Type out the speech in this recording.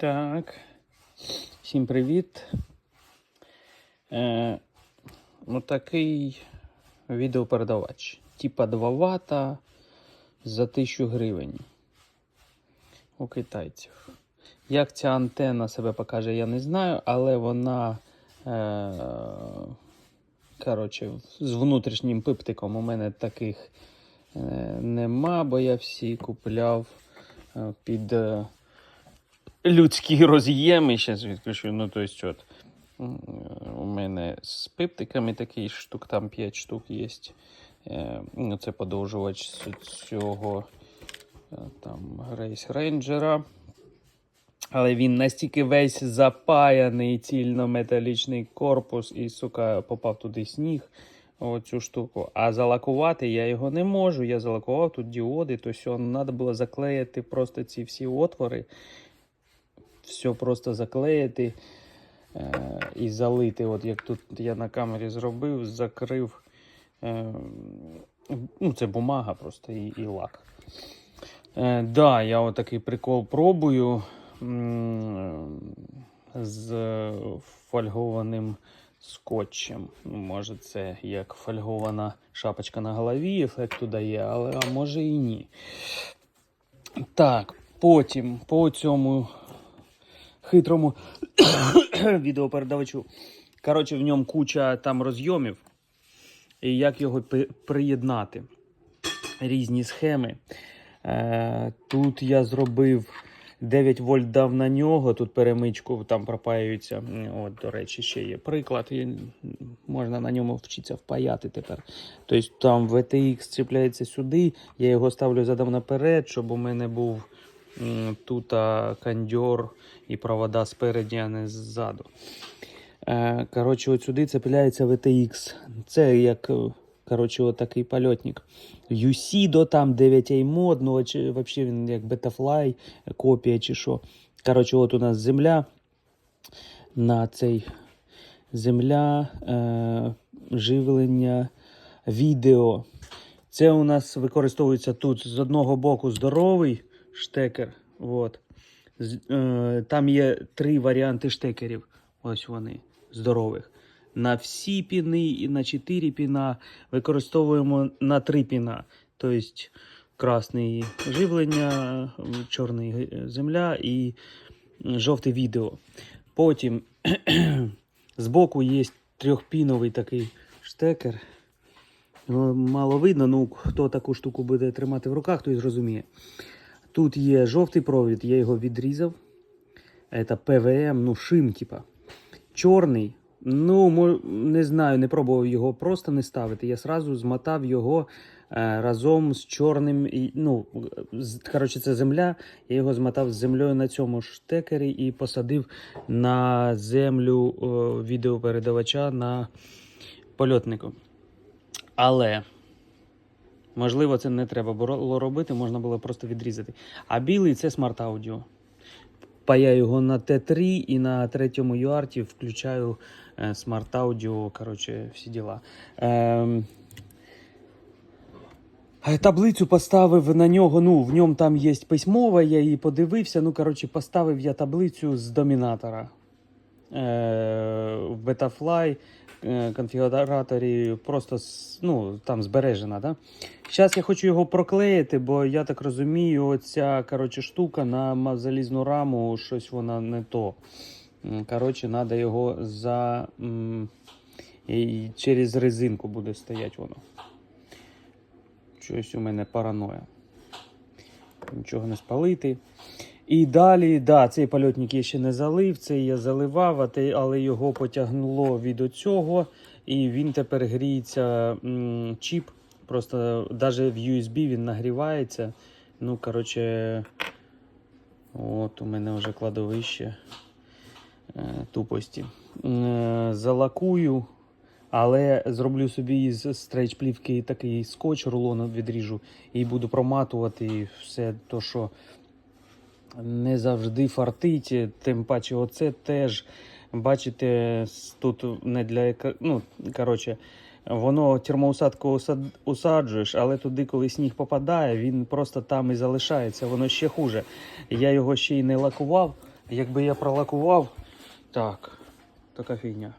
Так. Всім привіт. Е, ну, такий відеопередавач. Типа 2 вата за 1000 гривень. У китайців. Як ця антенна себе покаже, я не знаю, але вона. Е, коротше, з внутрішнім пиптиком у мене таких е, нема, бо я всі купляв е, під. Е, людські роз'єми, зараз відключу. Ну, то есть, от, у мене з пиптиками такий штук, там 5 штук є. Е, ну, це подовжувач цього е, там Грейс Рейнджера. Але він настільки весь запаяний, цільнометалічний корпус, і, сука, попав туди сніг. Оцю штуку. А залакувати я його не можу. Я залакував тут діоди, то все, треба було заклеїти просто ці всі отвори все просто заклеїти е, і залити. От як тут я на камері зробив, закрив. Е, ну, це бумага просто і, і лак. Е, да, я отакий прикол пробую з фольгованим скотчем. Може, це як фольгована шапочка на голові, ефекту дає, але а може і ні. Так, потім по цьому хитрому відеопередавачу. Коротше, в ньому куча там розйомів. І як його приєднати. Різні схеми. Е, тут я зробив 9 вольт дав на нього, тут перемичку там пропаюється. От, до речі, ще є приклад. І можна на ньому вчитися впаяти тепер. Тобто там VTX чіпляється сюди, я його ставлю задом наперед, щоб у мене був тут кондьор і провода спереді, а не ззаду. Е, Коротше, от сюди цепляється VTX. Це як е, коротше, от такий польотник. Юсідо там 9 мод, ну чи взагалі він як Betafly, копія чи що. Коротше, от у нас земля. На цей земля, е, живлення, відео. Це у нас використовується тут з одного боку здоровий штекер. От. Е, Там є три варіанти штекерів. Ось вони здорових. На всі піни і на 4 піна використовуємо на 3 піна. Тобто красний живлення, чорний земля і жовте відео. Потім збоку є трьохпіновий такий штекер. Мало видно, ну хто таку штуку буде тримати в руках, той зрозуміє. Тут є жовтий провід, я його відрізав. Це ПВМ, ну, шим, типа. Чорний. Ну, не знаю, не пробував його просто не ставити. Я сразу змотав його е, разом з чорним. Ну, з- коротше, це земля. Я його змотав з землею на цьому штекері і посадив на землю е, відеопередавача на польотнику. Але. Можливо, це не треба було робити, можна було просто відрізати. А білий це смарт аудіо. Паяю його на Т3 і на третьому юарті включаю е, смарт аудіо, коротше, всі діла. Ем, е, Таблицю поставив на нього. Ну, в ньому там є письмова, я її подивився. Ну, коротше, поставив я таблицю з домінатора. Betafly е, конфігураторі просто ну, там збережена. Да? Зараз я хочу його проклеїти, бо я так розумію, оця коротше, штука на залізну раму, щось вона не то. Коротше, треба його за. І через резинку буде стояти воно. Щось у мене параноя. Нічого не спалити. І далі, да, цей польотник я ще не залив, цей я заливав, але його потягнуло від оцього, і він тепер гріється м, чіп. Просто навіть в USB він нагрівається. Ну, коротше, от у мене вже кладовище е, тупості. Е, залакую, але зроблю собі із стрейч-плівки такий скотч, рулон відріжу, і буду проматувати все то, що не завжди фартить. Тим паче, оце теж, бачите, тут не для ну, коротше, воно термоусадку усад- усаджуєш, але туди, коли сніг попадає, він просто там і залишається, воно ще хуже. Я його ще й не лакував. Якби я пролакував, так, така фігня.